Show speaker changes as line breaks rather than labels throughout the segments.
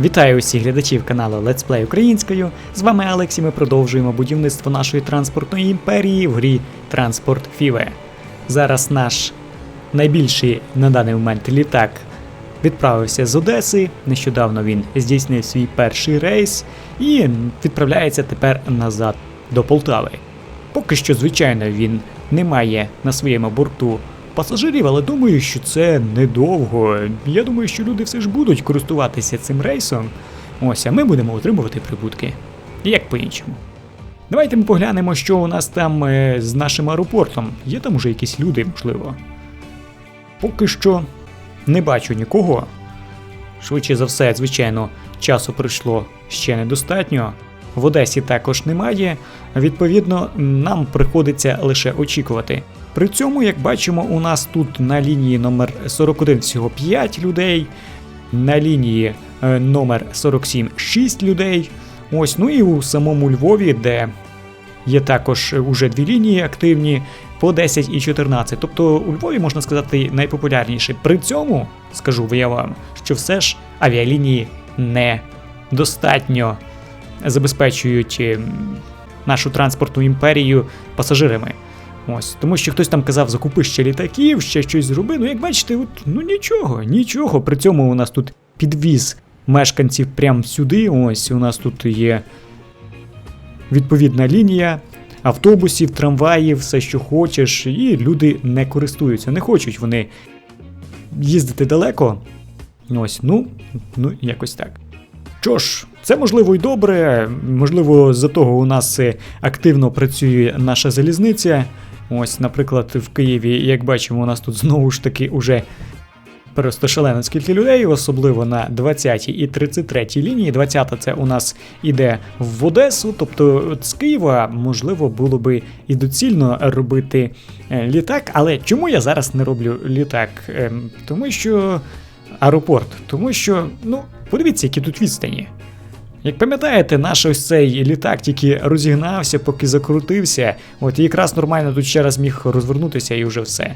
Вітаю усіх глядачів каналу Let's Play українською. З вами Алекс і ми продовжуємо будівництво нашої транспортної імперії в грі Транспорт Фіве. Зараз наш найбільший на даний момент літак відправився з Одеси. Нещодавно він здійснив свій перший рейс і відправляється тепер назад до Полтави. Поки що, звичайно, він не має на своєму борту пасажирів, але думаю, що це недовго. Я думаю, що люди все ж будуть користуватися цим рейсом. Ось, а ми будемо отримувати прибутки. Як по-іншому. Давайте ми поглянемо, що у нас там е, з нашим аеропортом. Є там уже якісь люди, можливо. Поки що не бачу нікого. Швидше за все, звичайно, часу пройшло ще недостатньо. В Одесі також немає. Відповідно, нам приходиться лише очікувати. При цьому, як бачимо, у нас тут на лінії номер 41 всього 5 людей, на лінії е, номер 47 6 людей. Ось, ну і у самому Львові, де є також уже дві лінії активні по 10 і 14. Тобто у Львові можна сказати найпопулярніші. При цьому скажу я вам, що все ж авіалінії не достатньо забезпечують ем, нашу транспортну імперію пасажирами. Ось, тому що хтось там казав, закупи ще літаків, ще щось зроби. Ну, як бачите, от, ну нічого, нічого. При цьому у нас тут підвіз мешканців прямо сюди. Ось у нас тут є відповідна лінія автобусів, трамваїв, все, що хочеш, і люди не користуються, не хочуть вони їздити далеко. Ось, ну, ну, якось так. Що ж, це можливо і добре. Можливо, за того у нас е, активно працює наша залізниця. Ось, наприклад, в Києві, як бачимо, у нас тут знову ж таки уже просто шалено скільки людей, особливо на 20 і 33 лінії. 20 це у нас іде в Одесу, тобто з Києва можливо було би і доцільно робити е, літак. Але чому я зараз не роблю літак? Ем, Тому що аеропорт, тому що, ну, подивіться, які тут відстані. Як пам'ятаєте, наш ось цей літак тільки розігнався, поки закрутився. От і якраз нормально тут ще раз міг розвернутися і вже все.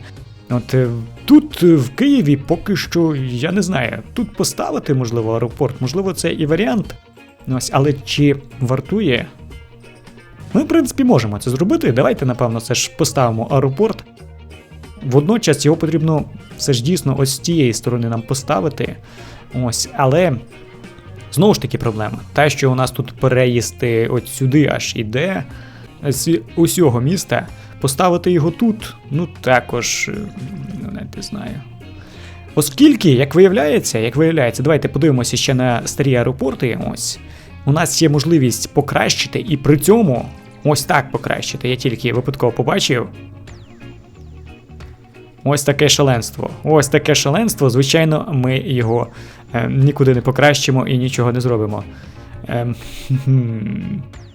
От е, тут е, в Києві поки що я не знаю. Тут поставити, можливо, аеропорт, можливо, це і варіант. Ось, але чи вартує? Ми, в принципі, можемо це зробити. Давайте, напевно, все ж поставимо аеропорт. Водночас його потрібно все ж дійсно ось з тієї сторони нам поставити. Ось, але Знову ж таки проблема. Та, що у нас тут переїзд е, от сюди аж іде з усього міста, поставити його тут, ну також е, ну, не знаю. Оскільки, як виявляється, як виявляється, давайте подивимося ще на старі аеропорти. Ось у нас є можливість покращити, і при цьому ось так покращити. Я тільки випадково побачив. Ось таке шаленство. Ось таке шаленство. Звичайно, ми його е, нікуди не покращимо і нічого не зробимо. Е,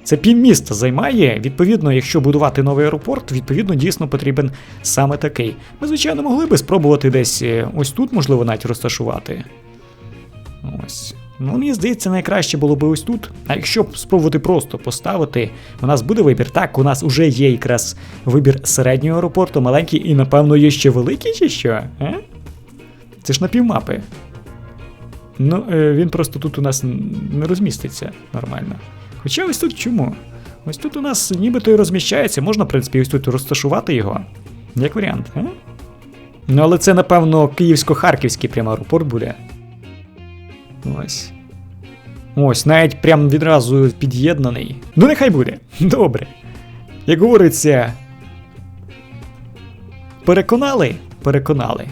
це півміста займає. Відповідно, якщо будувати новий аеропорт, відповідно, дійсно потрібен саме такий. Ми, звичайно, могли би спробувати десь е, ось тут, можливо, навіть розташувати. Ось. Ну, мені здається, найкраще було би ось тут. А якщо спробувати просто поставити, у нас буде вибір. Так, у нас вже є якраз вибір середнього аеропорту, маленький, і, напевно, є ще великий, чи що? А? Це ж на півмапи. Ну, е, він просто тут у нас не розміститься нормально. Хоча ось тут чому? Ось тут у нас нібито і розміщається, можна, в принципі, ось тут розташувати його. Як варіант, а? Ну, але це, напевно, київсько-харківський прямо аеропорт буде. Ось. Ось, навіть прям відразу під'єднаний. Ну, нехай буде. Добре. Як говориться. Переконали? Переконали.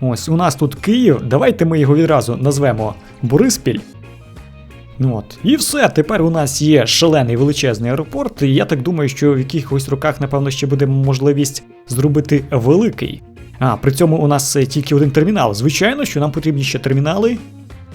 Ось, у нас тут Київ. Давайте ми його відразу назвемо Бориспіль. Ну От. І все, тепер у нас є шалений величезний аеропорт, і я так думаю, що в якихось роках, напевно, ще буде можливість зробити великий. А, при цьому у нас е, тільки один термінал. Звичайно, що нам потрібні ще термінали.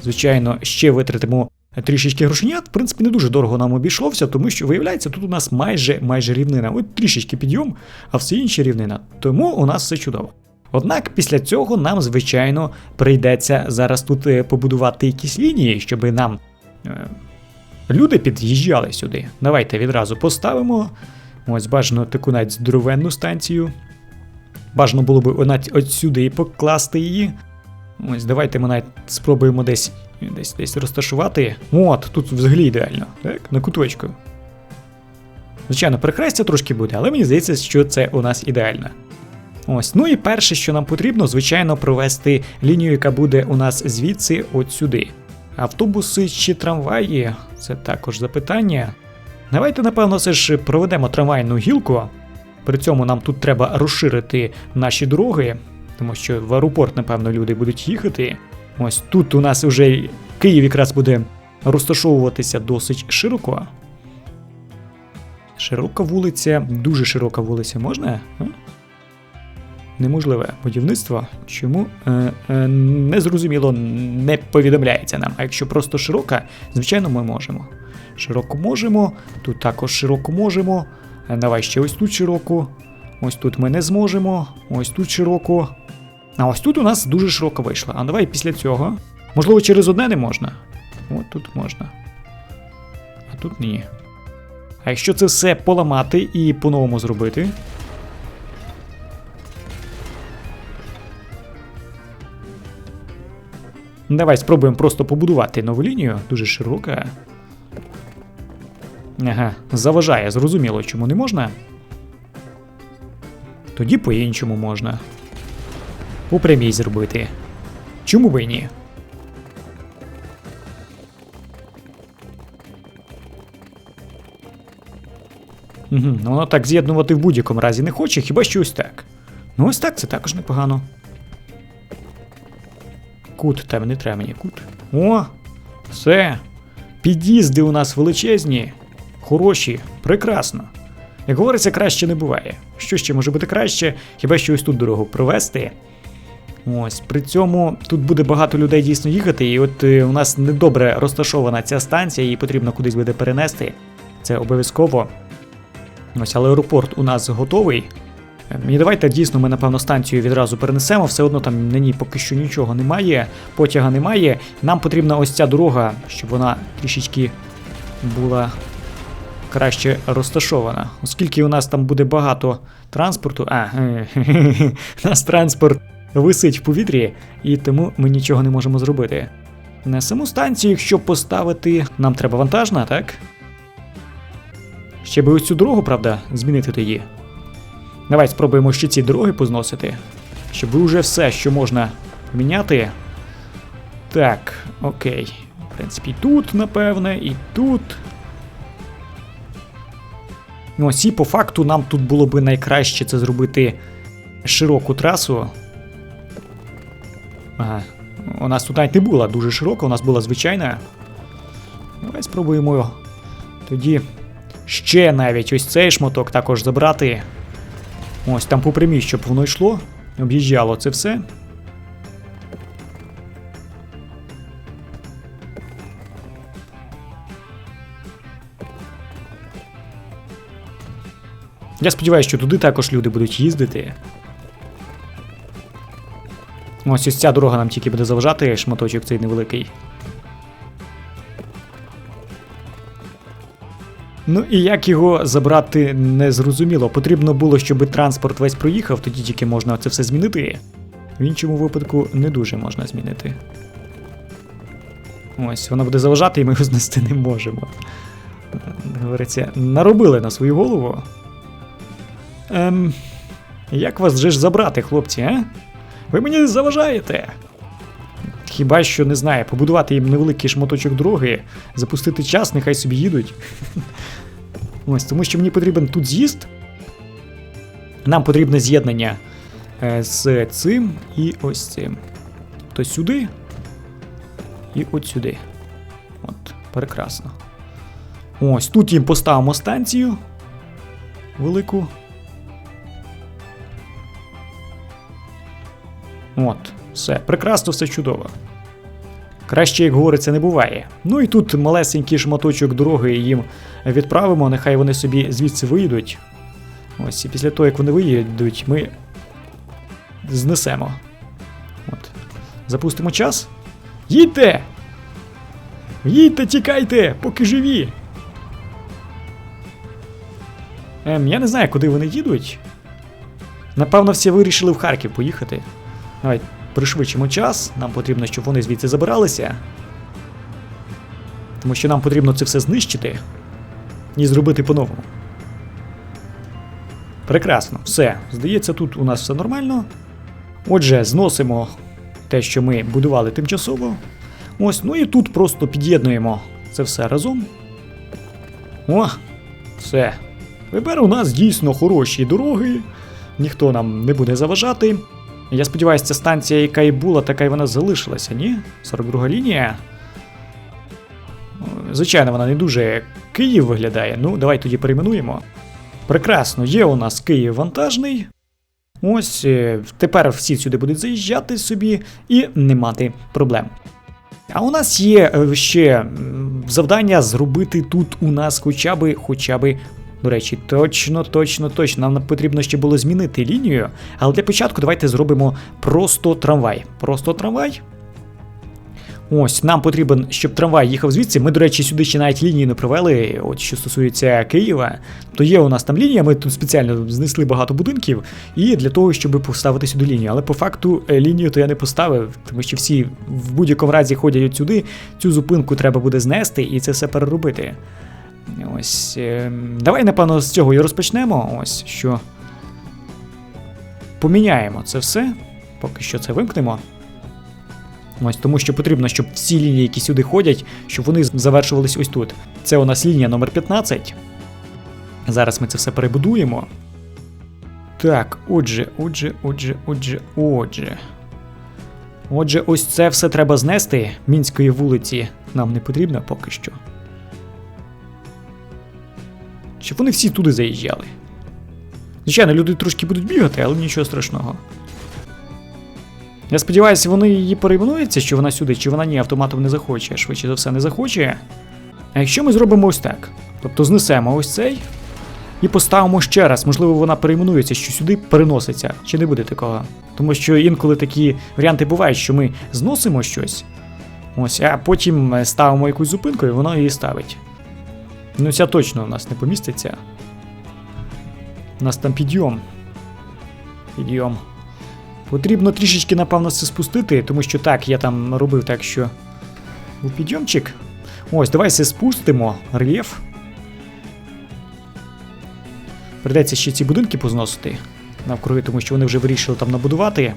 Звичайно, ще витратимо трішечки грошенят. В принципі, не дуже дорого нам обійшлося, тому що виявляється, тут у нас майже майже рівнина. От трішечки підйом, а все інше рівнина. Тому у нас все чудово. Однак після цього нам, звичайно, прийдеться зараз тут е, побудувати якісь лінії, щоб нам е, люди під'їжджали сюди. Давайте відразу поставимо. Ось бажано таку навіть здоровенну станцію. Бажано було б навіть от сюди покласти її. Ось, давайте ми навіть спробуємо десь, десь, десь розташувати. От, тут взагалі ідеально. Так, на куточку. Звичайно, перехрестя трошки буде, але мені здається, що це у нас ідеально. Ось, ну і перше, що нам потрібно, звичайно, провести лінію, яка буде у нас звідси от сюди. Автобуси чи трамваї це також запитання. Давайте, напевно, все ж проведемо трамвайну гілку. При цьому нам тут треба розширити наші дороги, тому що в аеропорт, напевно, люди будуть їхати. Ось тут у нас вже Київ якраз буде розташовуватися досить широко. Широка вулиця, дуже широка вулиця можна? Неможливе будівництво. Чому? Е, е, незрозуміло не повідомляється нам. А якщо просто широка, звичайно, ми можемо. Широко можемо, тут також широко можемо. Е, Давай ще ось тут широко. Ось тут ми не зможемо. Ось тут широко. А ось тут у нас дуже широко вийшло. А давай після цього. Можливо, через одне не можна. От тут можна. А тут ні. А якщо це все поламати і по-новому зробити. Давай спробуємо просто побудувати нову лінію, дуже широка. Ага, заважає, зрозуміло, чому не можна. Тоді по-іншому можна. По прямій зробити. Чому би ні? Угу, ну воно так з'єднувати в будь-якому разі не хоче, хіба що ось так. Ну ось так це також непогано. Кут, тебе не треба мені кут. О! Все. Під'їзди у нас величезні, хороші, прекрасно. Як говориться, краще не буває. Що ще може бути краще, хіба що ось тут дорогу провести. Ось, при цьому тут буде багато людей дійсно їхати, і от е, у нас недобре розташована ця станція, її потрібно кудись буде перенести. Це обов'язково. Ось, але аеропорт у нас готовий. Ем, І давайте дійсно ми, напевно, станцію відразу перенесемо. Все одно там на ній поки що нічого немає, потяга немає. Нам потрібна ось ця дорога, щоб вона трішечки була краще розташована. Оскільки у нас там буде багато транспорту. А, у нас транспорт висить в повітрі, і тому ми нічого не можемо зробити. На саму станцію, якщо поставити, нам треба вантажна, так? Ще би ось цю дорогу, правда, змінити тоді. Давай спробуємо ще ці дороги позносити. Щоб уже все, що можна міняти. Так, окей. В принципі, тут, напевне, і тут. Ну, ось і по факту нам тут було би найкраще це зробити широку трасу. Ага. У нас тут навіть не була дуже широка, у нас була звичайна. Давай спробуємо тоді ще навіть ось цей шматок також забрати. Ось там по прямій, щоб воно йшло, об'їжджало це все. Я сподіваюся, що туди також люди будуть їздити. Ось ось ця дорога нам тільки буде заважати, шматочок цей невеликий. Ну і як його забрати не зрозуміло. Потрібно було, щоб транспорт весь проїхав, тоді тільки можна це все змінити. В іншому випадку не дуже можна змінити. Ось, вона буде заважати, і ми його знести не можемо. Говориться, наробили на свою голову. Ем, як вас же ж забрати, хлопці, а? Ви мені заважаєте. Хіба що не знаю, побудувати їм невеликий шматочок дороги, запустити час, нехай собі їдуть. Ось, тому що мені потрібен тут з'їзд. Нам потрібне з'єднання е, з цим і ось цим. То сюди і от сюди. От, прекрасно. Ось тут їм поставимо станцію велику. От, все, прекрасно, все чудово. Краще, як говориться, не буває. Ну і тут малесенький шматочок дороги їм відправимо, нехай вони собі звідси виїдуть. Ось, і після того, як вони виїдуть, ми знесемо. От. Запустимо час. Їдьте! Їдьте, тікайте, поки живі. Ем, я не знаю, куди вони їдуть. Напевно, всі вирішили в Харків поїхати. Давай, пришвидшимо час. Нам потрібно, щоб вони звідси забиралися. Тому що нам потрібно це все знищити і зробити по-новому. Прекрасно, все. Здається, тут у нас все нормально. Отже, зносимо те, що ми будували тимчасово. Ось, ну і тут просто під'єднуємо це все разом. О, все. Тепер у нас дійсно хороші дороги, ніхто нам не буде заважати. Я сподіваюся, ця станція, яка і була, така і вона залишилася, ні? 42 лінія. Звичайно, вона не дуже Київ виглядає. Ну, давай тоді перейменуємо. Прекрасно, є у нас Київ вантажний. Ось е, тепер всі сюди будуть заїжджати собі і не мати проблем. А у нас є е, ще завдання зробити тут у нас хоча би, хоча би. До речі, точно, точно, точно. Нам потрібно ще було змінити лінію. Але для початку давайте зробимо просто трамвай. Просто трамвай. Ось, нам потрібен, щоб трамвай їхав звідси. Ми, до речі, сюди ще навіть лінію не провели, от що стосується Києва. То є у нас там лінія, ми тут спеціально знесли багато будинків, і для того, щоб поставити сюди лінію. Але по факту е, лінію то я не поставив, тому що всі в будь-якому разі ходять от сюди. Цю зупинку треба буде знести і це все переробити. Ось. Е, давай, напевно, з цього і розпочнемо. Ось що. Поміняємо це все. Поки що це вимкнемо. Ось тому, що потрібно, щоб всі лінії, які сюди ходять, щоб вони завершувались ось тут. Це у нас лінія номер 15. Зараз ми це все перебудуємо. Так, отже, отже, отже, отже, отже. Отже, ось це все треба знести. Мінської вулиці нам не потрібно поки що. Щоб вони всі туди заїжджали. Звичайно, люди трошки будуть бігати, але нічого страшного. Я сподіваюся, вони її перейменуються, що вона сюди, чи вона ні, автоматом не захоче, швидше за все не захоче. А якщо ми зробимо ось так, тобто знесемо ось цей і поставимо ще раз, можливо, вона перейменується, що сюди переноситься, чи не буде такого. Тому що інколи такі варіанти бувають, що ми зносимо щось, ось, а потім ставимо якусь зупинку і воно її ставить. Ну, ця точно у нас не поміститься. У нас там підйом. Підйом. Потрібно трішечки, напевно, це спустити, тому що так, я там робив так, що. У підйомчик. Ось, давай це спустимо. Рельєф. Придеться ще ці будинки позносити навкруги, тому що вони вже вирішили там набудувати.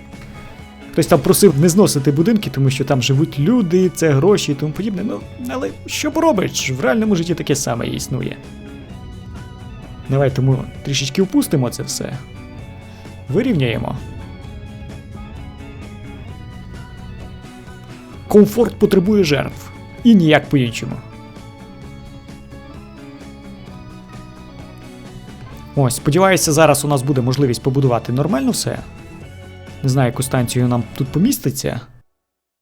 Хтось там просив не зносити будинки, тому що там живуть люди, це гроші і тому подібне. Ну, але що поробиш? В реальному житті таке саме існує. Давай тому трішечки впустимо це все. Вирівняємо. Комфорт потребує жертв. І ніяк по-іншому. Ось, сподіваюся, зараз у нас буде можливість побудувати нормально все. Не знаю, яку станцію нам тут поміститься.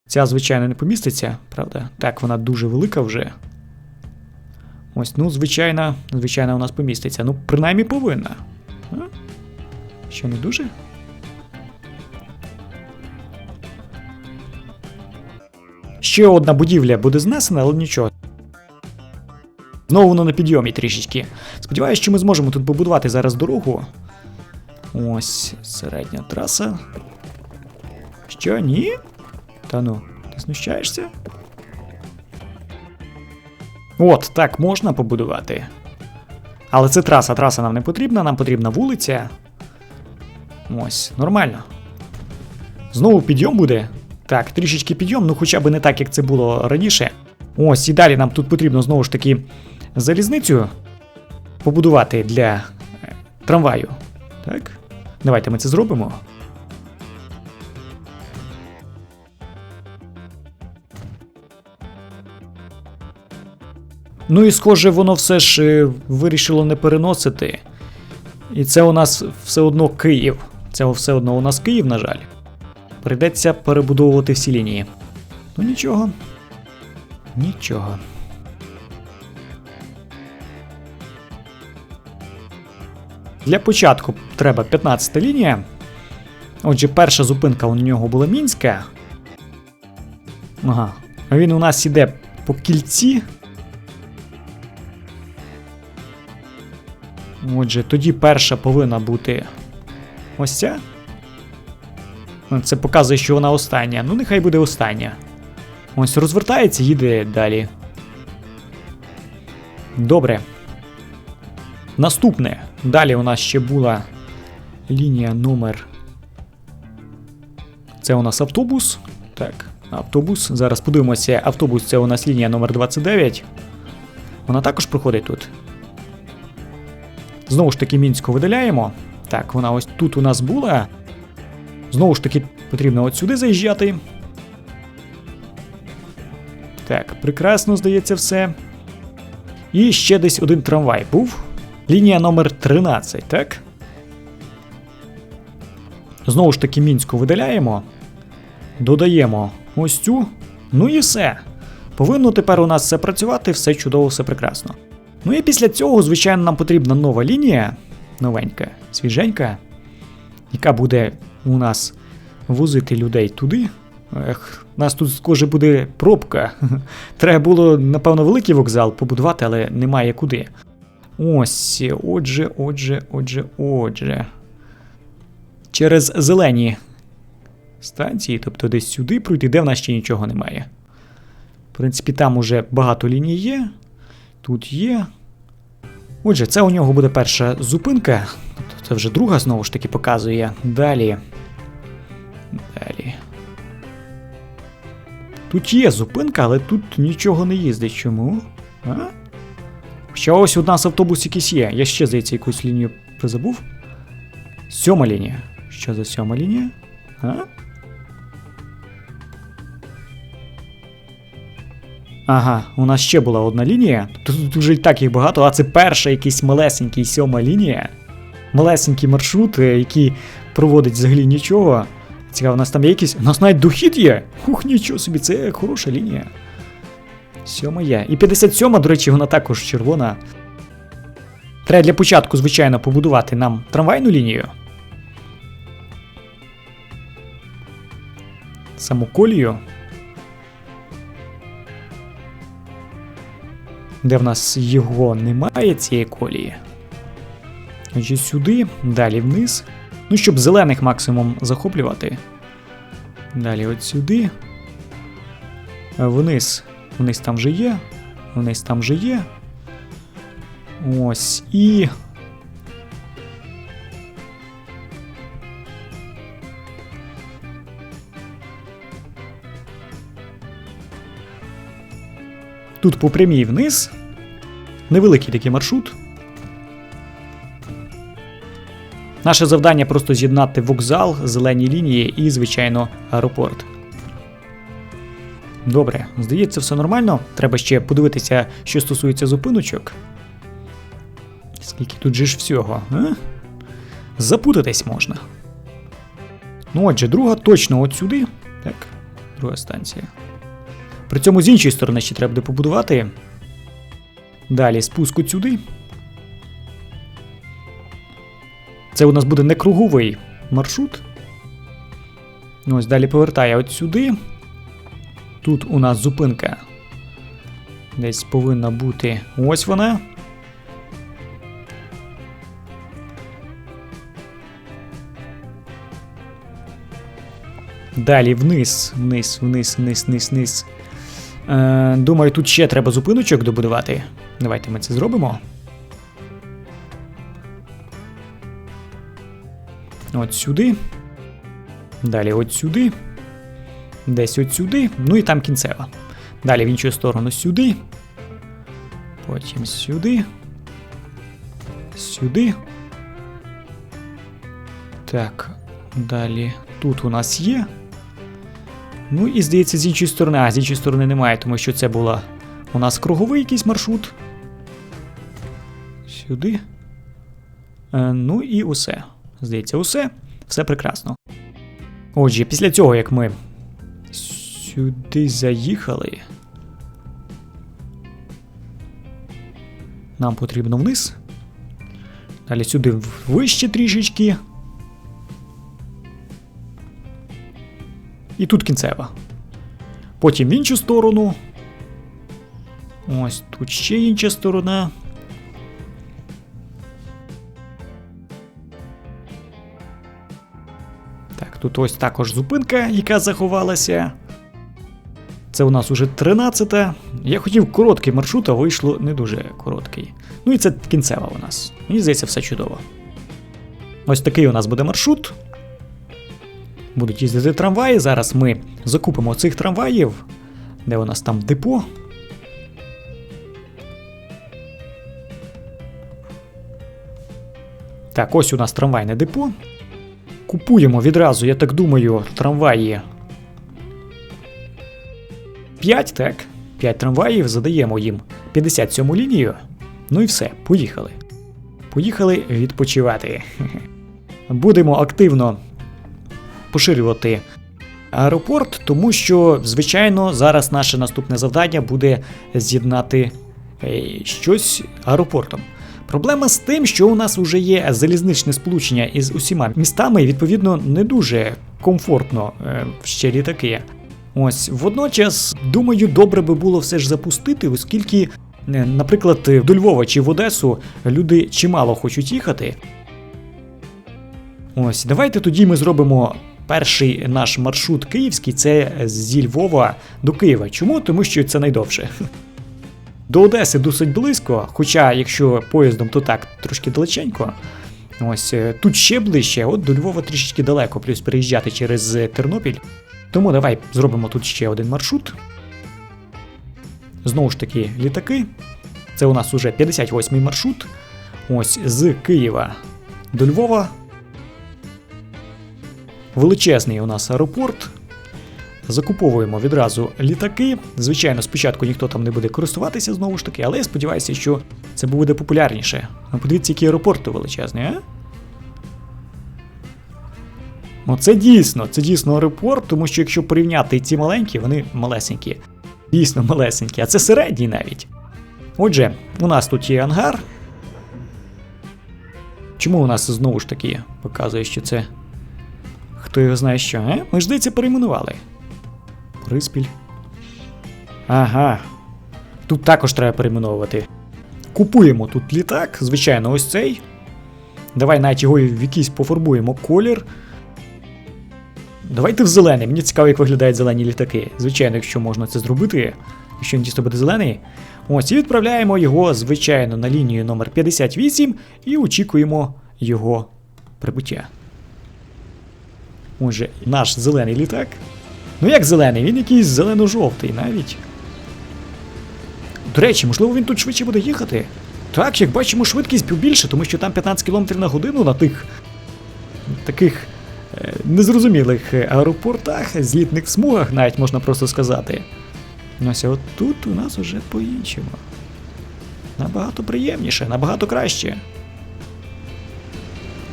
Ця, звичайно, не поміститься, правда? Так, вона дуже велика вже. Ось, ну, звичайно, звичайно, у нас поміститься. Ну, принаймні повинна. А? Що не дуже? Ще одна будівля буде знесена, але нічого. Знову воно на підйомі трішечки. Сподіваюсь, що ми зможемо тут побудувати зараз дорогу. Ось середня траса. Що, ні? Та ну, ти знущаєшся? От, так можна побудувати. Але це траса, траса нам не потрібна, нам потрібна вулиця. Ось, нормально. Знову підйом буде. Так, трішечки підйом, ну хоча б не так, як це було раніше. Ось, і далі нам тут потрібно знову ж таки залізницю побудувати для е, трамваю. Так? Давайте ми це зробимо. Ну і схоже, воно все ж е, вирішило не переносити. І це у нас все одно Київ. Це все одно у нас Київ, на жаль. Прийдеться перебудовувати всі лінії. Ну нічого. Нічого. Для початку треба 15 лінія. Отже, перша зупинка у нього була мінська. Ага. Він у нас іде по кільці. Отже, тоді перша повинна бути ось ця. Це показує, що вона остання. Ну, нехай буде остання. Ось розвертається, їде далі. Добре. Наступне. Далі у нас ще була лінія номер. Це у нас автобус. Так, автобус. Зараз подивимося, автобус це у нас лінія номер 29. Вона також проходить тут. Знову ж таки, мінську видаляємо. Так, вона ось тут у нас була. Знову ж таки, потрібно от сюди заїжджати. Так, прекрасно здається все. І ще десь один трамвай був. Лінія номер 13, так? Знову ж таки, мінську видаляємо. Додаємо ось цю. Ну і все. Повинно тепер у нас все працювати, все чудово, все прекрасно. Ну і після цього, звичайно, нам потрібна нова лінія, новенька, свіженька, яка буде у нас возити людей туди. Ех, у нас тут схоже буде пробка. Треба було, напевно, великий вокзал побудувати, але немає куди. Ось, отже, отже, отже, отже. Через зелені станції, тобто десь сюди пройти, де в нас ще нічого немає. В принципі, там уже багато ліній є. Тут є. Отже, це у нього буде перша зупинка. Це вже друга, знову ж таки, показує. Далі. Далі. Тут є зупинка, але тут нічого не їздить. Чому? А? Ще ось у нас автобус якийсь є. Я ще, здається, якусь лінію призабув. Сьома лінія. Що за сьома лінія? А? Ага, у нас ще була одна лінія. Тут, тут вже і так їх багато, а це перша якийсь малесенький сьома лінія. Малесенький маршрут, е, який проводить взагалі нічого. Цікаво, у нас там є якийсь. У нас навіть дохід є. Ух, нічого собі, це хороша лінія. Сьома є. І 57, до речі, вона також червона. Треба для початку, звичайно, побудувати нам трамвайну лінію. Саму колію. Де в нас його немає, цієї колії. Отже, сюди, далі вниз. Ну, щоб зелених максимум захоплювати. Далі от сюди. Вниз. Вниз там вже є. Вниз там вже є. Ось і. Тут по прямій вниз. Невеликий такий маршрут. Наше завдання просто з'єднати вокзал, зелені лінії і, звичайно, аеропорт. Добре, здається, все нормально. Треба ще подивитися, що стосується зупиночок. Скільки тут же ж всього, а? Запутатись можна. Ну, отже, друга точно от сюди. Так, друга станція. При цьому з іншої сторони ще треба буде побудувати. Далі спуск от сюди. Це у нас буде не круговий маршрут. Ось далі повертає от сюди. Тут у нас зупинка. Десь повинна бути. Ось вона. Далі вниз, вниз, вниз, вниз, вниз, вниз. Е, Думаю, тут ще треба зупиночок добудувати. Давайте ми це зробимо. От сюди. Далі от сюди. Десь от сюди. Ну і там кінцева. Далі в іншу сторону сюди. Потім сюди. Сюди. Так. Далі тут у нас є. Ну і здається, з іншої сторони, а з іншої сторони немає, тому що це була у нас круговий якийсь маршрут. Сюди. Е, ну і усе. Здається, усе. Все прекрасно. Отже, після цього, як ми сюди заїхали. Нам потрібно вниз. Далі сюди вище трішечки. І тут кінцева. Потім в іншу сторону. Ось тут ще інша сторона. Так, тут ось також зупинка, яка заховалася. Це у нас уже 13. Я хотів короткий маршрут, а вийшло не дуже короткий. Ну і це кінцева у нас. Мені здається, все чудово. Ось такий у нас буде маршрут. Будуть їздити трамваї. Зараз ми закупимо цих трамваїв. Де у нас там депо? Так, ось у нас трамвайне депо. Купуємо відразу, я так думаю, трамваї. 5, так. 5 трамваїв, задаємо їм 57 лінію. Ну і все, поїхали. Поїхали відпочивати. Будемо активно поширювати аеропорт, тому що, звичайно, зараз наше наступне завдання буде з'єднати е, щось аеропортом. Проблема з тим, що у нас вже є залізничне сполучення із усіма містами, і відповідно не дуже комфортно е, ще літаки. Ось водночас, думаю, добре би було все ж запустити, оскільки, наприклад, до Львова чи в Одесу люди чимало хочуть їхати. Ось, давайте тоді ми зробимо перший наш маршрут київський, це зі Львова до Києва. Чому? Тому що це найдовше. До Одеси досить близько, хоча якщо поїздом, то так, трошки далеченько. Ось тут ще ближче, от до Львова трішечки далеко, плюс переїжджати через Тернопіль. Тому давай зробимо тут ще один маршрут. Знову ж таки, літаки. Це у нас уже 58-й маршрут. Ось з Києва до Львова. Величезний у нас аеропорт. Закуповуємо відразу літаки. Звичайно, спочатку ніхто там не буде користуватися знову ж таки, але я сподіваюся, що це буде популярніше. Ну, подивіться, який аеропорт величезний, а? Ну, це дійсно, це дійсно аеропорт, тому що якщо порівняти ці маленькі, вони малесенькі. Дійсно малесенькі, а це середній навіть. Отже, у нас тут є ангар. Чому у нас знову ж таки показує, що це. Хто його знає що, е? Ми ж здається перейменували. Приспіль. Ага. Тут також треба перейменовувати. Купуємо тут літак, звичайно, ось цей. Давай навіть його в якийсь пофарбуємо колір. Давайте в зелений. Мені цікаво, як виглядають зелені літаки. Звичайно, якщо можна це зробити, якщо він дійсно буде зелений. Ось, і відправляємо його, звичайно, на лінію номер 58 і очікуємо його прибуття. Отже, наш зелений літак. Ну як зелений? Він якийсь зелено-жовтий навіть. До речі, можливо, він тут швидше буде їхати. Так, як бачимо, швидкість побільше, тому що там 15 км на годину на тих таких незрозумілих аеропортах, злітних смугах, навіть можна просто сказати. Ось от тут у нас уже по-іншому. Набагато приємніше, набагато краще.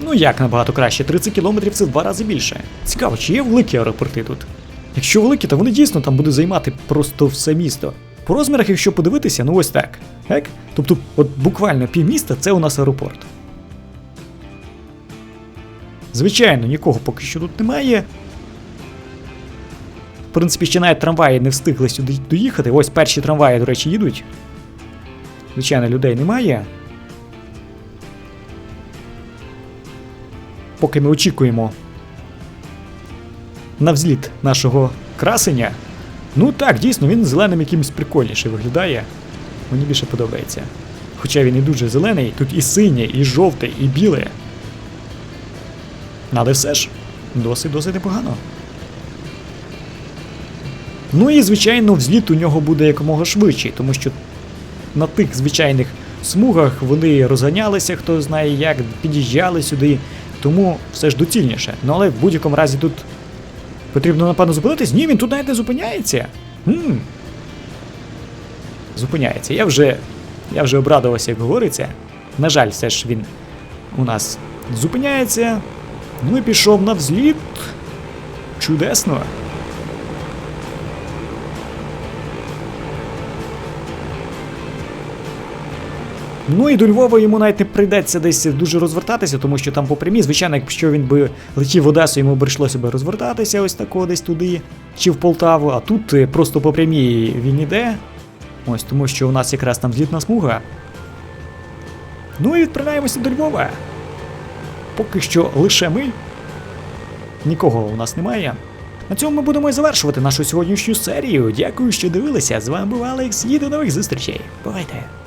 Ну як набагато краще? 30 кілометрів це в два рази більше. Цікаво, чи є великі аеропорти тут? Якщо великі, то вони дійсно там будуть займати просто все місто. По розмірах, якщо подивитися, ну ось так. Так? Тобто, от буквально півміста це у нас аеропорт. Звичайно, нікого поки що тут немає. В принципі, ще навіть трамваї не встигли сюди доїхати. Ось перші трамваї, до речі, їдуть. Звичайно, людей немає. Поки ми очікуємо на взліт нашого красення. Ну так, дійсно, він зеленим якимось прикольніше виглядає. Мені більше подобається. Хоча він і дуже зелений, тут і синє, і жовте, і біле. Але все ж, досить-досить непогано. Ну і, звичайно, взліт у нього буде якомога швидший, тому що на тих звичайних смугах вони розганялися, хто знає як, під'їжджали сюди, тому все ж доцільніше. Ну але в будь-якому разі тут потрібно, напевно, зупинитись. Ні, він тут навіть не зупиняється. Хм. Зупиняється. Я вже я вже обрадувався, як говориться. На жаль, все ж він у нас зупиняється. Ну і пішов на взліт. Чудесно. Ну і до Львова йому навіть не прийдеться десь дуже розвертатися, тому що там по прямій, звичайно, якщо він би летів в Одесу, йому прийшлося би розвертатися ось тако десь туди, чи в Полтаву, а тут е, просто по прямій він іде. Ось тому що у нас якраз там злітна смуга. Ну і відправляємося до Львова. Поки що лише ми. нікого у нас немає. На цьому ми будемо і завершувати нашу сьогоднішню серію. Дякую, що дивилися. З вами був Алекс і до нових зустрічей. Бувайте!